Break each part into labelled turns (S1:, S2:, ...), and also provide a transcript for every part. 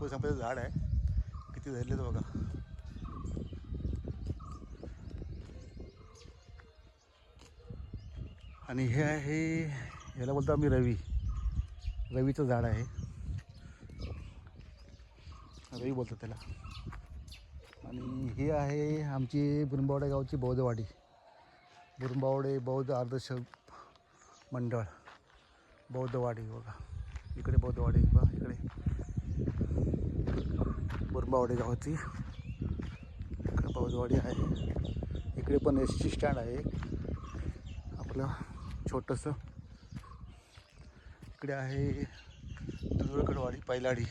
S1: हापूस आंब्याचं झाड आहे. किती धरले तर बघा. आणि हे आहे याला बोलतो आम्ही रवी. रवीचं झाड आहे. रवी बोलतो त्याला. आणि हे आहे आमची बुरुंबावडे गावची बौद्धवाडी. बुरुंबावडे बौद्ध आदर्श मंडळ. बौद्धवाडी बघा. इकडे बौद्धवाडी बघा. इकडे गावाची इकडे बौद्धवाडी आहे. इकडे पण एस टी स्टँड आहे. आपलं छोटंसं. इकडे आहे दुर्गडवाडी पैलाडी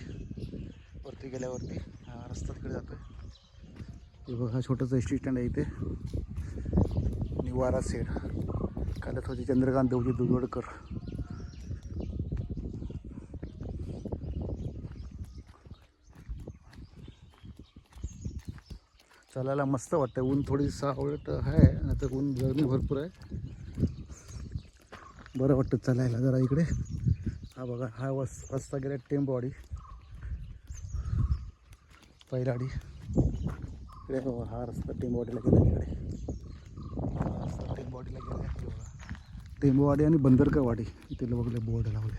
S1: वरती गेल्यावरती. हा रस्ता तिकडे जातो आहे हे बघा छोटंसं एस टी स्टँड आहे इथे. निवारा सेड. कालच होती चंद्रकांत देवजी दुधवडकर. चालायला मस्त वाटतं ऊन थोडी सावळट आहे नाही तर ऊन गरमी भरपूर आहे. बरं वाटतं चालायला जरा इकडे. हा बघा हा वस रस्ता गेला टेंबवाडी पैलाडी इकडे बघा हा रस्ता टेंबवाडीला गेला इकडे. हा रस्ता टेंबवाडीला गेला बघा. टेंबवाडी आणि बंदरकरवाडी इथे बघले बोर्ड लावले.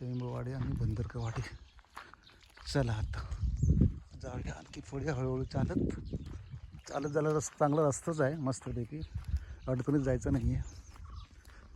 S1: टेंबवाडी आणि बंदरकरवाडी चला आता. जाऊया आणखी पुढे हळूहळू चालत चालत झालं रस्ता चांगला रस्ताच आहे मस्तपैकी. अडचणीत जायचं नाही आहे